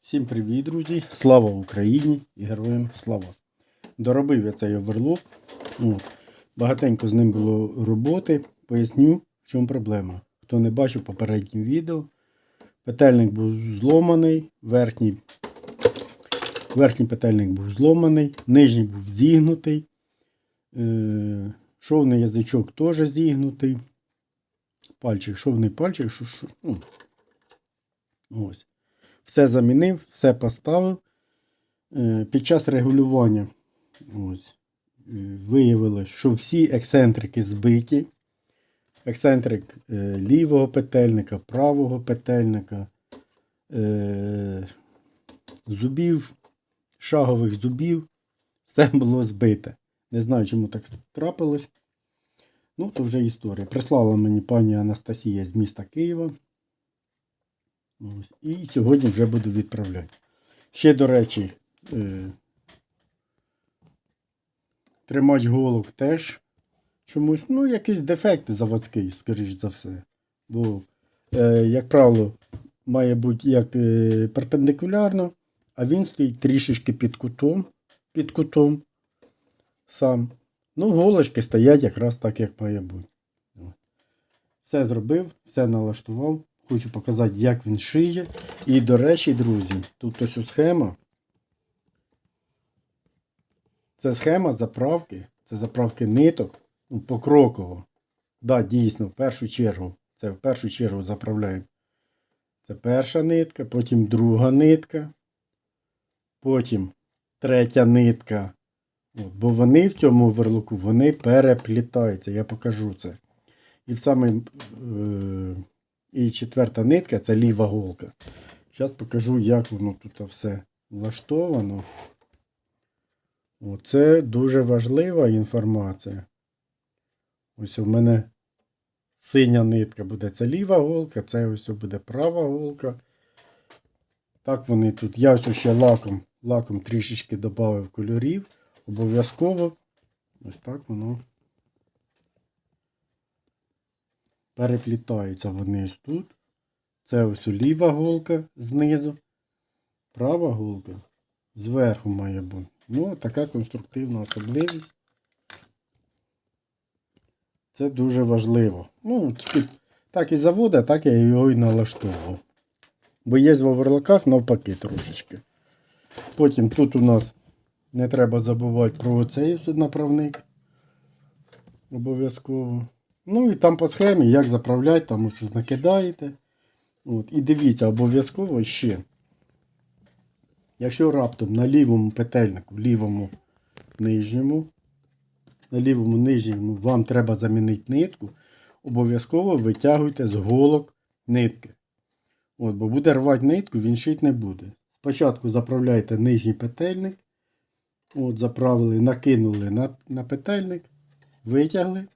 Всім привіт, друзі! Слава Україні і героям слава! Доробив я цей оверлок. От. Багатенько з ним було роботи. Поясню, в чому проблема. Хто не бачив попереднім відео, петельник був зломаний, верхній, верхній петельник був зломаний, нижній був зігнутий, е, шовний язичок теж зігнутий. Пальчик, шовний пальчик, що, що, ну, ось. Все замінив, все поставив. Е, Під час регулювання ось, е, виявилось, що всі ексцентрики збиті. Ексцентрик е, лівого петельника, правого петельника, зубів, шагових зубів. Все було збите. Не знаю, чому так трапилось. Ну, то вже історія. Прислала мені пані Анастасія з міста Києва. І сьогодні вже буду відправляти. Ще, до речі, е, тримач голок теж чомусь, ну, якийсь дефект заводський, скоріш за все. Бо, е, як правило, має бути як е, перпендикулярно, а він стоїть трішечки під кутом, під кутом сам. Ну, голочки стоять якраз так, як має бути. Все зробив, все налаштував. Хочу показати, як він шиє. І, до речі, друзі, тут ось схема. Це схема заправки. Це заправки ниток ну, покроково. Да, дійсно, в першу чергу. Це в першу чергу заправляємо. Це перша нитка, потім друга нитка, потім третя нитка. От, бо вони в цьому верлоку вони переплітаються. Я покажу це. І в саме. Е- і четверта нитка це ліва голка. Зараз покажу, як воно тут все влаштовано. Це дуже важлива інформація. Ось у мене синя нитка буде це ліва голка, це ось буде права голка. Так вони тут. Я ось ще лаком лаком трішечки додав кольорів. Обов'язково ось так воно переплітаються вони ось тут. Це ось ліва голка знизу, права голка зверху має бути. Ну, така конструктивна особливість. Це дуже важливо. Ну, так і завода, так я його і налаштовував. Бо є в оверлоках навпаки трошечки. Потім тут у нас не треба забувати про оцей направник. Обов'язково. Ну і там по схемі, як заправляти, там ось накидаєте. От, І дивіться, обов'язково ще. Якщо раптом на лівому петельнику, лівому нижньому, на лівому нижньому вам треба замінити нитку, обов'язково витягуйте з голок нитки. От, Бо буде рвати нитку, він шить не буде. Спочатку заправляйте нижній петельник. От, Заправили, накинули на, на петельник, витягли.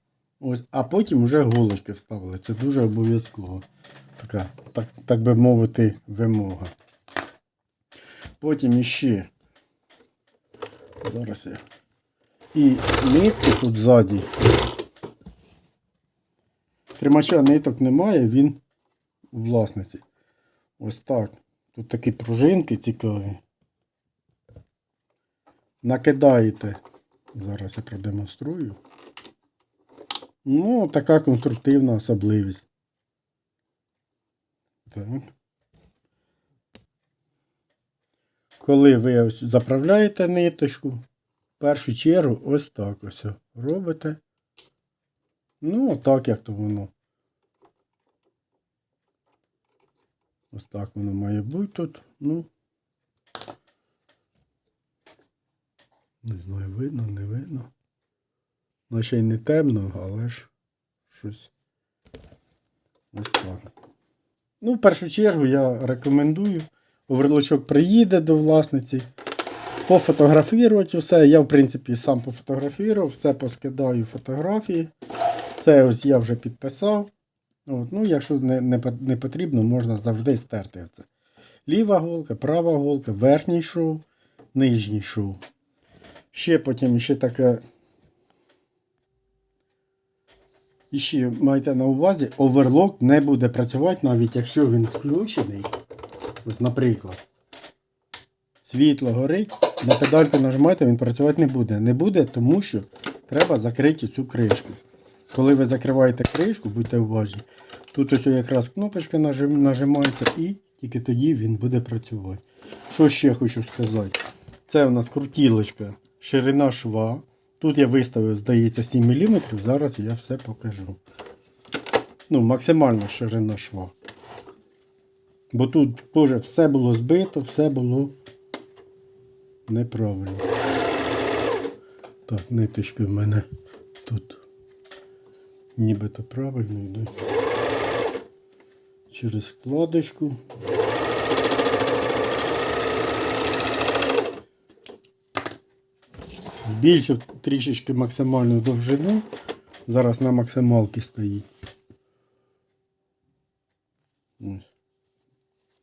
Ось, а потім вже голочки вставили. Це дуже обов'язково. Така, так, так би мовити, вимога. Потім іще. Зараз я. І нитки тут ззаді. Тримача ниток немає, він у власниці. Ось так. Тут такі пружинки цікаві. Накидаєте. Зараз я продемонструю. Ну, така конструктивна особливість. Так. Коли ви ось заправляєте ниточку, в першу чергу ось так ось робите. Ну, так як то воно. Ось так воно має бути тут. Ну. Не знаю, видно, не видно. Наче й не темно, але ж щось ось так. Ну, в першу чергу я рекомендую. Оверлочок приїде до власниці. Пофотографувати все. Я, в принципі, сам пофотографував, все поскидаю фотографії. Це ось я вже підписав. От, Ну, Якщо не, не, не потрібно, можна завжди стерти це. Ліва голка, права голка, верхній шов, нижній шов. Ще потім ще таке. І ще майте на увазі, оверлок не буде працювати, навіть якщо він включений. Ось, наприклад, світло горить, на педальку нажимаєте, він працювати не буде. Не буде, тому що треба закрити цю кришку. Коли ви закриваєте кришку, будьте уважні. Тут ось якраз кнопочка нажимається і тільки тоді він буде працювати. Що ще хочу сказати? Це у нас крутілочка, ширина шва. Тут я виставив, здається, 7 мм. Зараз я все покажу. Ну, максимальна ширина шва. Бо тут теж все було збито, все було неправильно. Так, ниточки в мене тут нібито правильно йдуть. Через складочку. Збільшив трішечки максимальну довжину. Зараз на максималці стоїть.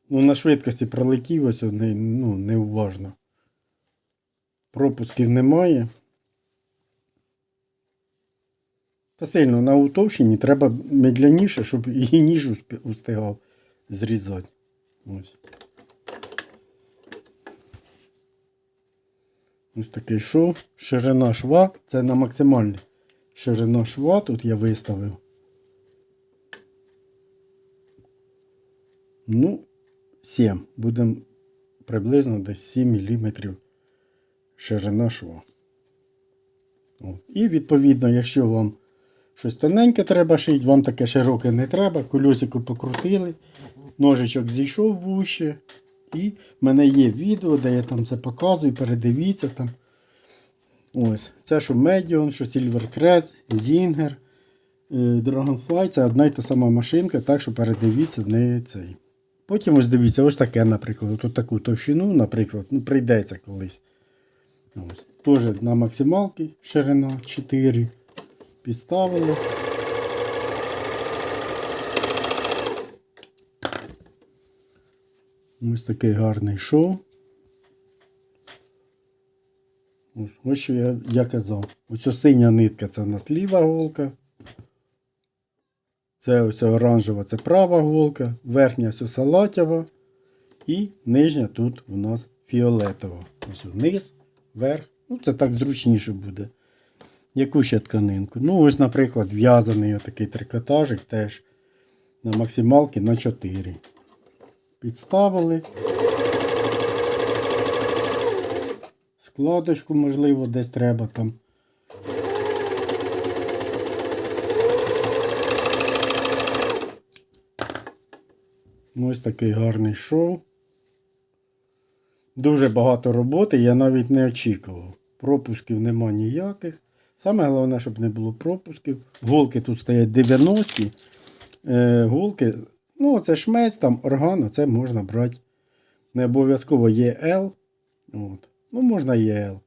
Ну, на швидкості пролетів ось не, ну, неуважно. Пропусків немає. Та сильно на утовщині треба медляніше, щоб і ніж устигав зрізати. Ось. Ось такий шов. Ширина шва. Це на максимальний. Ширина шва тут я виставив. Ну, 7. Будемо приблизно десь 7 мм ширина шва. І відповідно, якщо вам щось тоненьке треба шити, вам таке широке не треба, кольосику покрутили, ножичок зійшов в уші. І в мене є відео, де я там це показую, передивіться там. Ось. Це що Medion, що Silvercrest, Zinger, е, Dragonfly, це одна й та сама машинка, так що передивіться не цей. Потім ось дивіться, ось таке, наприклад, от таку товщину, наприклад, ну прийдеться колись. Ось. Теж на максималці ширина 4. Підставили. Ось такий гарний шов. Ось, ось що я, я казав. Ось синя нитка це в нас ліва голка. Це ось оранжева це права голка, верхня ось салатєва. І нижня тут у нас фіолетова. Ось вниз, вверх. Ну, це так зручніше буде. Яку ще тканинку? Ну, ось, наприклад, в'язаний отакий трикотажик теж на максималки на 4. Підставили. Складочку, можливо, десь треба там. Ну, Ось такий гарний шов. Дуже багато роботи, я навіть не очікував. Пропусків нема ніяких. Саме головне, щоб не було пропусків. Голки тут стоять 90. Е, голки, ну, це шмець, там орган, це можна брати. Не обов'язково є L. От. Ну, можна є L.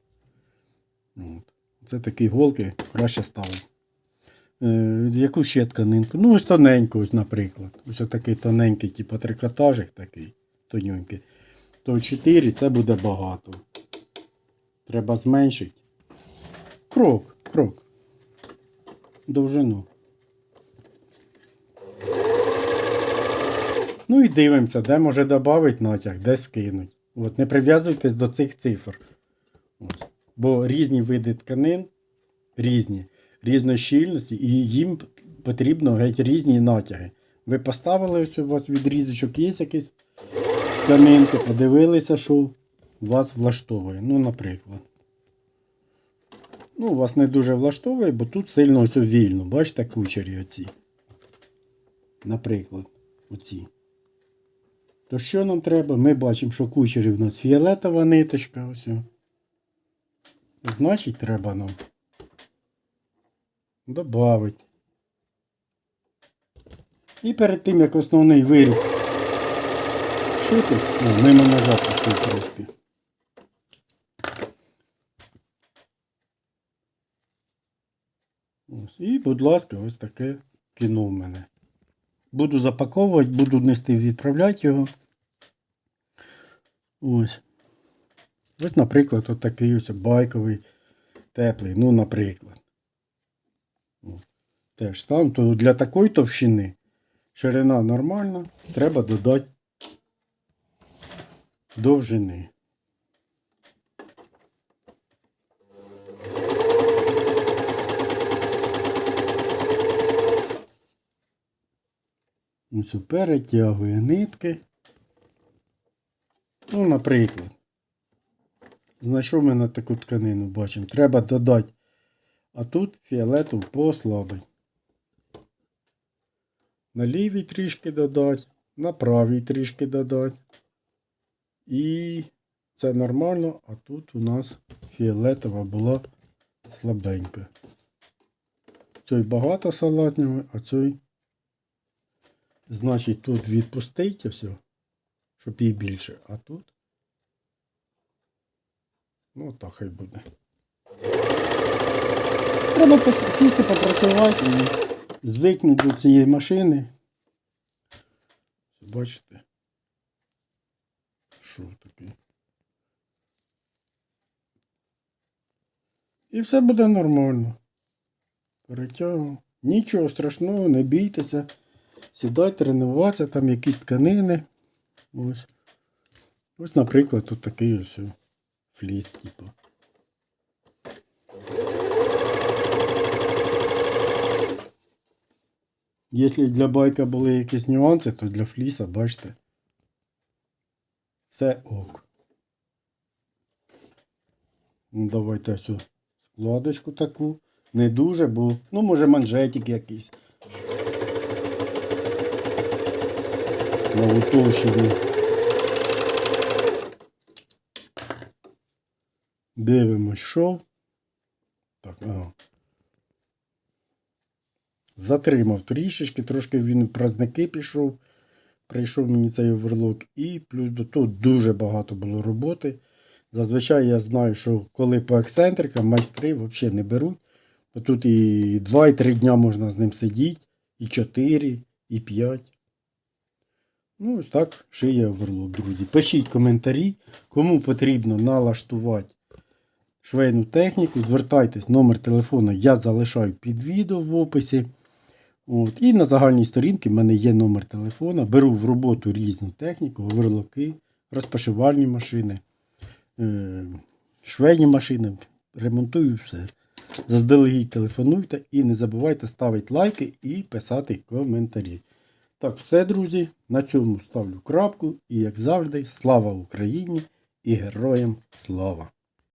От. Це такі голки краще ставити. Е, яку ще тканинку? Ну, ось тоненьку, ось, наприклад. Ось такий тоненький, типу трикотажик такий, тоненький. То 4 це буде багато. Треба зменшити. Крок, крок. Довжину. Ну і дивимося, де може додати натяг, де скинуть. От, не прив'язуйтесь до цих цифр. От. Бо різні види тканин, різні, різної щільності, і їм потрібно геть різні натяги. Ви поставили ось у вас відрізочок, є якийсь тканинки, подивилися, що вас влаштовує. Ну, наприклад. Ну, вас не дуже влаштовує, бо тут сильно ось вільно. Бачите, кучері оці. Наприклад, оці. То що нам треба? Ми бачимо, що кучері в нас фіолетова ниточка. Ось. Значить, треба нам добавити. І перед тим, як основний виріб шити, ну, мимо ножа пустив трошки. Ось. І, будь ласка, ось таке кіно в мене. Буду запаковувати, буду нести відправляти його. Ось. Ось, наприклад, от такий ось байковий теплий. Ну, наприклад. Теж там, то для такої товщини ширина нормальна, треба додати довжини. Ось перетягує нитки. Ну, наприклад. Знайшов ми на таку тканину, бачимо. Треба додати. А тут фіолетов послабий. На лівій трішки додати, на правій трішки додати. І це нормально, а тут у нас фіолетова була слабенька. Цей багато салатнього, а цей, значить, тут відпустить все, щоб їй більше, а тут. Ну, так хай буде. Треба сісти попрацювати і звикнути до цієї машини. Бачите? Що таке? І все буде нормально. Перетягував. Нічого страшного, не бійтеся. Сідай, тренуватися, там якісь тканини. Ось. Ось, наприклад, тут такий ось фліс, типу. Якщо для байка були якісь нюанси, то для фліса, бачите, все ок. Ну, давайте цю складочку таку. Не дуже, бо, ну, може, манжетик якийсь. Уточненні. Дивимось, шов. Так, ага. Затримав трішечки, трошки він в праздники пішов. Прийшов мені цей оверлок. І плюс до того дуже багато було роботи. Зазвичай я знаю, що коли по ексцентрикам майстри взагалі не беруть. Бо тут і 2-3 дня можна з ним сидіти, і 4, і 5. Ну, ось так шиє оверлок, друзі. Пишіть коментарі, кому потрібно налаштувати швейну техніку. Звертайтесь, номер телефону я залишаю під відео в описі. От. І на загальній сторінці в мене є номер телефона. Беру в роботу різну техніку, оверлоки, розпашивальні машини, е- швейні машини. Ремонтую все. Заздалегідь телефонуйте і не забувайте ставити лайки і писати коментарі. Так, все, друзі. На цьому ставлю крапку. І як завжди, слава Україні і героям слава!